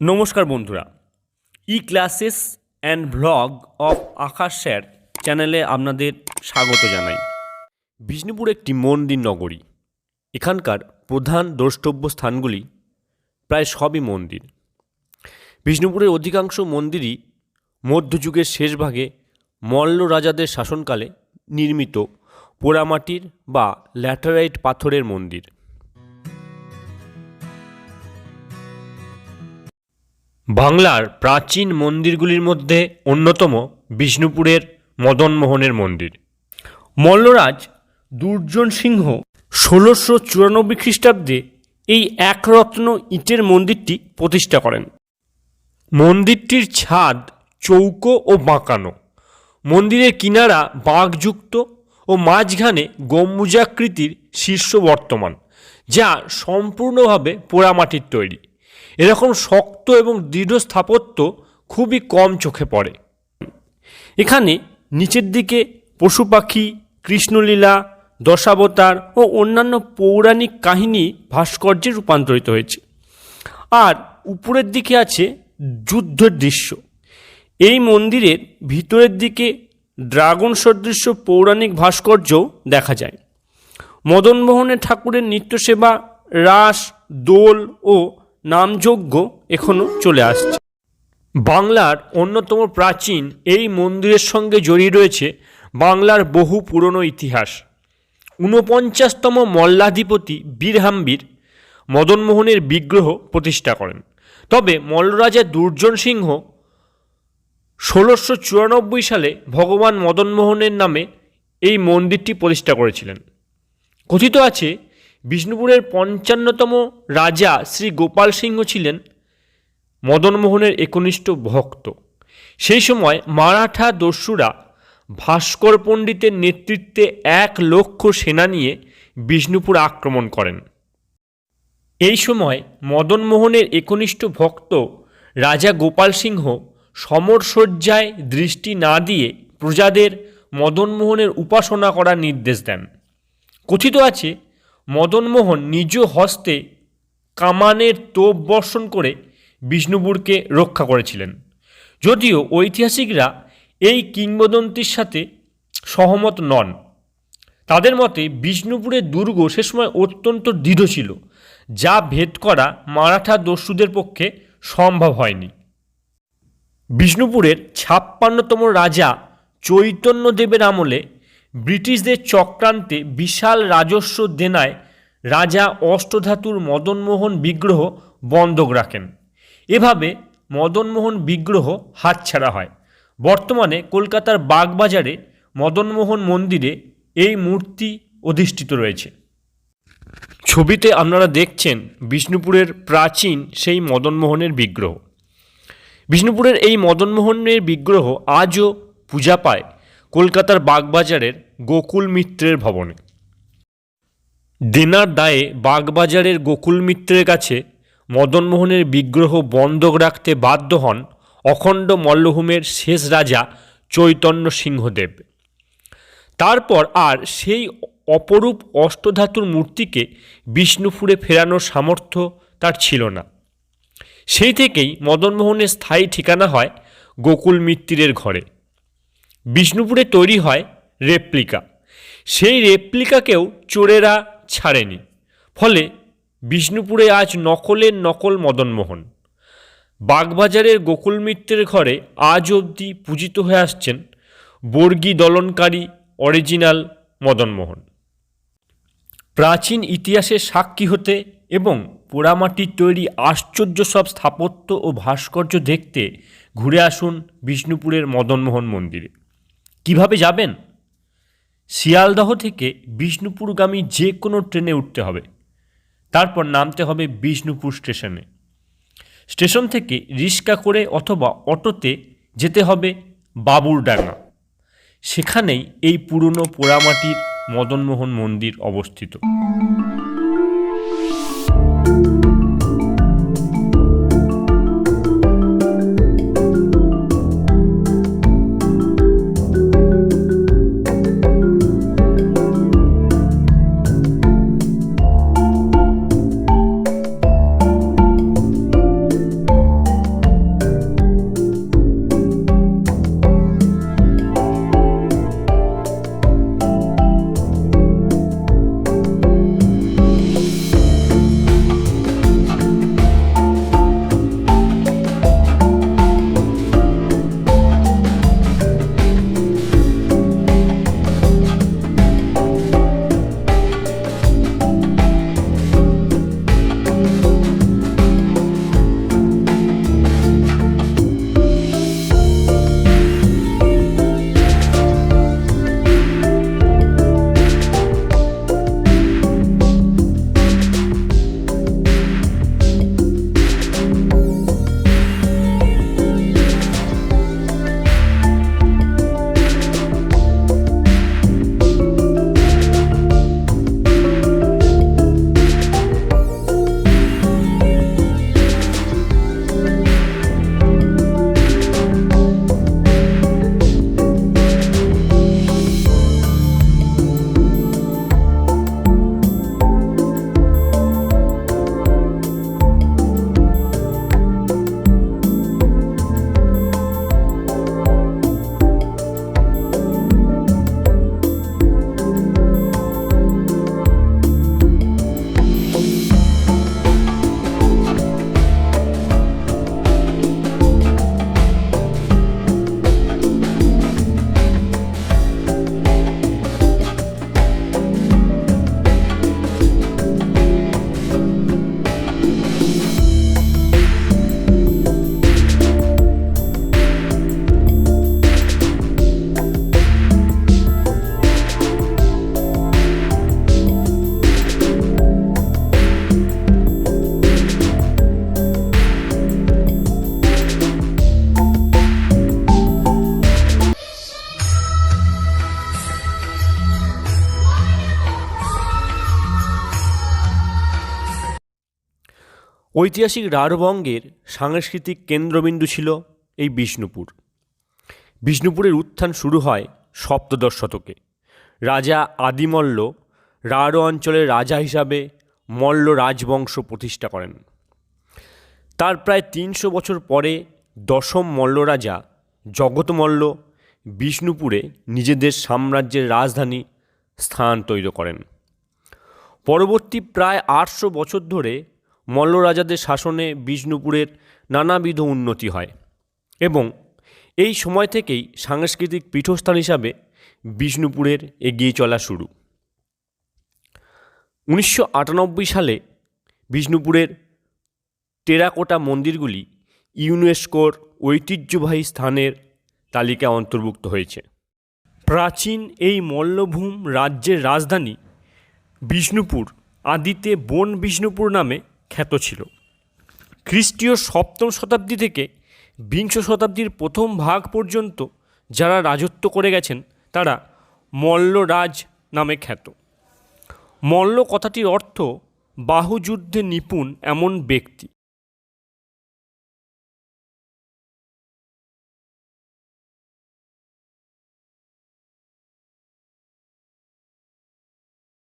নমস্কার বন্ধুরা। E classes and vlog of Akash sir চ্যানেলে আপনাদের স্বাগত জানাই। বিষ্ণুপুর একটি মন্দির নগরী। এখানকার প্রধান দ্রষ্টব্য স্থানগুলি প্রায় সবই মন্দির। বিষ্ণুপুরের অধিকাংশ মন্দিরই মধ্যযুগের শেষ ভাগে মল্ল রাজাদের শাসনকালে নির্মিত পোড়ামাটির বা ল্যাটারাইট পাথরের মন্দির। বাংলার প্রাচীন মন্দিরগুলির মধ্যে অন্যতম বিষ্ণুপুরের মদনমোহনের মন্দির। মল্লরাজ দুর্জন সিংহ ষোলোশো চুরানব্বই খ্রিস্টাব্দে এই একরত্ন ইটের মন্দিরটি প্রতিষ্ঠা করেন। মন্দিরটির ছাদ চৌকো ও বাঁকানো। মন্দিরের কিনারা বাঁকযুক্ত ও মাঝখানে গম্বুজাকৃতির শীর্ষ বর্তমান যা সম্পূর্ণভাবে পোড়ামাটির তৈরি। এরকম শক্ত এবং দৃঢ় স্থাপত্য খুবই কম চোখে পড়ে। এখানে নিচের দিকে পশু পাখি, কৃষ্ণলীলা, দশাবতার ও অন্যান্য পৌরাণিক কাহিনী ভাস্কর্যে রূপান্তরিত হয়েছে। আর উপরের দিকে আছে যুদ্ধের দৃশ্য। এই মন্দিরের ভিতরের দিকে ড্রাগন সদৃশ্য পৌরাণিক ভাস্কর্যও দেখা যায়। মদনমোহনের ঠাকুরের নিত্যসেবা, রাস, দোল ও নামযজ্ঞ এখনও চলে আসছে। বাংলার অন্যতম প্রাচীন এই মন্দিরের সঙ্গে জড়িয়ে রয়েছে বাংলার বহু পুরনো ইতিহাস। ঊনপঞ্চাশতম মল্লাধিপতি বীরহাম্বীর মদনমোহনের বিগ্রহ প্রতিষ্ঠা করেন। তবে মল্লরাজা দুর্জন সিংহ ষোলোশো চুরানব্বই সালে ভগবান মদনমোহনের নামে এই মন্দিরটি প্রতিষ্ঠা করেছিলেন। কথিত আছে বিষ্ণুপুরের পঞ্চান্নতম রাজা শ্রী গোপাল সিংহ ছিলেন মদনমোহনের একনিষ্ঠ ভক্ত। সেই সময় মারাঠা দস্যুরা ভাস্কর পণ্ডিতের নেতৃত্বে এক লক্ষ সেনা নিয়ে বিষ্ণুপুর আক্রমণ করেন। এই সময় মদনমোহনের একনিষ্ঠ ভক্ত রাজা গোপাল সিংহ সমরসজ্জায় দৃষ্টি না দিয়ে প্রজাদের মদনমোহনের উপাসনা করার নির্দেশ দেন। কথিত আছে মদনমোহন নিজ হস্তে কামানের তোপ বর্ষণ করে বিষ্ণুপুরকে রক্ষা করেছিলেন। যদিও ঐতিহাসিকরা এই কিংবদন্তির সাথে সহমত নন। তাদের মতে বিষ্ণুপুরের দুর্গ সে সময় অত্যন্ত দৃঢ় ছিল, যা ভেদ করা মারাঠা দস্যুদের পক্ষে সম্ভব হয়নি। বিষ্ণুপুরের ছাপ্পান্নতম রাজা চৈতন্যদেবের আমলে ব্রিটিশদের চক্রান্তে বিশাল রাজস্ব দেনায় রাজা অষ্টধাতুর মদনমোহন বিগ্রহ বন্ধক রাখেন। এভাবে মদনমোহন বিগ্রহ হাতছাড়া হয়। বর্তমানে কলকাতার বাগবাজারে মদনমোহন মন্দিরে এই মূর্তি অধিষ্ঠিত রয়েছে। ছবিতে আপনারা দেখছেন বিষ্ণুপুরের প্রাচীন সেই মদনমোহনের বিগ্রহ। বিষ্ণুপুরের এই মদনমোহনের বিগ্রহ আজও পূজা পায় কলকাতার বাগবাজারের গোকুল মিত্রের ভবনে। দেনার দায়ে বাগবাজারের গোকুল মিত্রের কাছে মদনমোহনের বিগ্রহ বন্ধক রাখতে বাধ্য হন অখণ্ড মল্লভূমের শেষ রাজা চৈতন্য সিংহদেব। তারপর আর সেই অপরূপ অষ্টধাতুর মূর্তিকে বিষ্ণুপুরে ফেরানোর সামর্থ্য তার ছিল না। সেই থেকেই মদনমোহনের স্থায়ী ঠিকানা হয় গোকুল মিত্রের ঘরে। বিষ্ণুপুরে তৈরি হয় রেপ্লিকা। সেই রেপ্লিকাকেও চোরেরা ছাড়েনি। ফলে বিষ্ণুপুরে আজ নকলের নকল মদনমোহন। বাগবাজারের গোকুল মিত্রের ঘরে আজ অবধি পূজিত হয়ে আসছেন বর্গী দলনকারী অরিজিনাল মদনমোহন। প্রাচীন ইতিহাসের সাক্ষী হতে এবং পোড়ামাটির তৈরি আশ্চর্য সব স্থাপত্য ও ভাস্কর্য দেখতে ঘুরে আসুন বিষ্ণুপুরের মদনমোহন মন্দিরে। কীভাবে যাবেন? শিয়ালদহ থেকে বিষ্ণুপুরগামী যে কোনো ট্রেনে উঠতে হবে। তারপর নামতে হবে বিষ্ণুপুর স্টেশনে। স্টেশন থেকে রিক্সা করে অথবা অটোতে যেতে হবে বাবুরডাঙ্গা। সেখানেই এই পুরনো পোড়ামাটির মদনমোহন মন্দির অবস্থিত। ঐতিহাসিক রাঢ়বঙ্গের সাংস্কৃতিক কেন্দ্রবিন্দু ছিল এই বিষ্ণুপুর। বিষ্ণুপুরের উত্থান শুরু হয় সপ্তদশ শতকে। রাজা আদিমল্ল রাঢ় অঞ্চলের রাজা হিসাবে মল্ল রাজবংশ প্রতিষ্ঠা করেন। তার প্রায় তিনশো বছর পরে দশম মল্ল রাজা জগতমল্ল বিষ্ণুপুরে নিজেদের সাম্রাজ্যের রাজধানী স্থান তৈরি করেন। পরবর্তী প্রায় আটশো বছর ধরে মল্ল রাজাদের শাসনে বিষ্ণুপুরের নানাবিধ উন্নতি হয় এবং এই সময় থেকেই সাংস্কৃতিক পীঠস্থান হিসাবে বিষ্ণুপুরের এগিয়ে চলা শুরু। উনিশশো আটানব্বই সালে বিষ্ণুপুরের টেরাকোটা মন্দিরগুলি ইউনেস্কোর ঐতিহ্যবাহী স্থানের তালিকায় অন্তর্ভুক্ত হয়েছে। প্রাচীন এই মল্লভূম রাজ্যের রাজধানী বিষ্ণুপুর, আদিতে বন বিষ্ণুপুর নামে খ্যাত ছিল। খ্রিস্টীয় সপ্তম শতাব্দী থেকে বিংশ শতাব্দীর প্রথম ভাগ পর্যন্ত যারা রাজত্ব করে গেছেন, তারা মল্লরাজ নামে খ্যাত। মল্ল কথাটির অর্থ বাহুযুদ্ধে নিপুণ এমন ব্যক্তি।